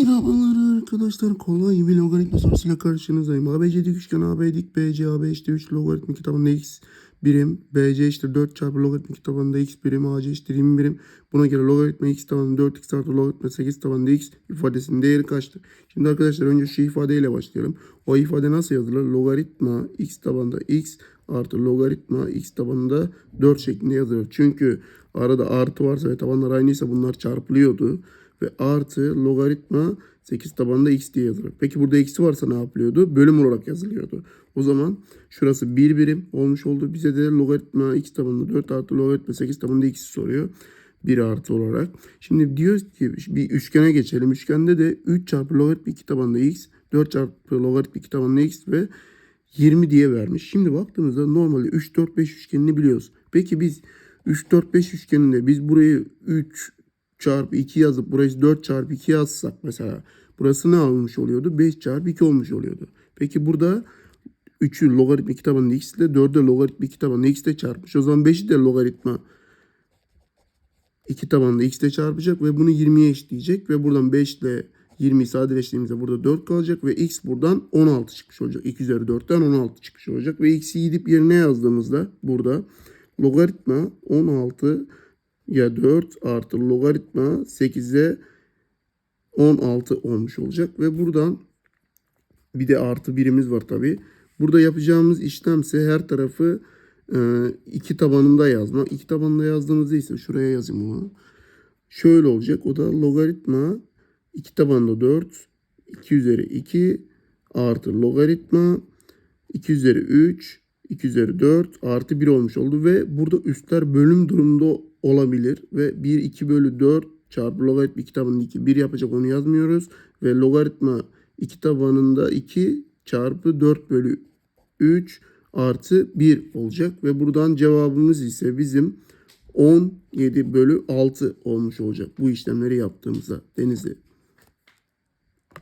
Merhabalar arkadaşlar. Kolay bir logaritma sorusuyla karşınızdayım. ABC dik üçgen AB dik BC AB eşittir 3 logaritma kitabında x birim. BC eşittir 4 çarpı logaritma kitabında x birim. AC eşittir 20 birim. Buna göre logaritma x tabanında 4x artı logaritma 8 tabanında x ifadesinin değeri kaçtır? Şimdi arkadaşlar önce şu ifadeyle başlayalım. O ifade nasıl yazılır? Logaritma x tabanında x artı logaritma x tabanında 4 şeklinde yazılır. Çünkü arada artı varsa ve tabanlar aynıysa bunlar çarpılıyordu ve artı logaritma 8 tabanında x diye yazılır. Peki burada eksi varsa ne yapılıyordu? Bölüm olarak yazılıyordu. O zaman şurası 1 birim olmuş oldu. Bize de logaritma x tabanında 4 artı logaritma 8 tabanında x soruyor. 1 artı olarak. Şimdi diyor ki bir üçgene geçelim. Üçgende de 3 çarpı logaritma 2 tabanında x, 4 çarpı logaritma 2 tabanında x ve 20 diye vermiş. Şimdi baktığımızda normalde 3, 4, 5 üçgenini biliyoruz. Peki biz 3, 4, 5 üçgeninde biz burayı 3 çarpı 2 yazıp burayı 4 çarpı 2 yazsak mesela burası ne olmuş oluyordu? 5 çarpı 2 olmuş oluyordu. Peki burada 3'ü logaritma 2 tabanında x ile 4'ü logaritma 2 tabanında x ile çarpmış. O zaman 5'i de logaritma 2 tabanında x ile çarpacak ve bunu 20'ye eşitleyecek ve buradan 5 ile 20'yi sadeleştirdiğimizde burada 4 kalacak ve x buradan 16 çıkmış olacak. 2 üzeri 4'ten 16 çıkmış olacak ve x'i gidip yerine yazdığımızda burada logaritma 16 ya 4 artı logaritma 8'e 16 olmuş olacak ve buradan bir de artı birimiz var tabi. Burada yapacağımız işlemse her tarafı e, iki tabanında yazmak. İki tabanında yazdığımızda ise şuraya yazayım onu. Şöyle olacak. O da logaritma 2 tabanında 4 2 üzeri 2 artı logaritma 2 üzeri 3 2 üzeri 4 artı 1 olmuş oldu ve burada üstler bölüm durumunda olabilir ve 1 2 bölü 4 çarpı logaritma 2 tabanında 2 1 yapacak onu yazmıyoruz ve logaritma 2 tabanında 2 çarpı 4 bölü 3 artı 1 olacak ve buradan cevabımız ise bizim 17 bölü 6 olmuş olacak bu işlemleri yaptığımızda Denizli.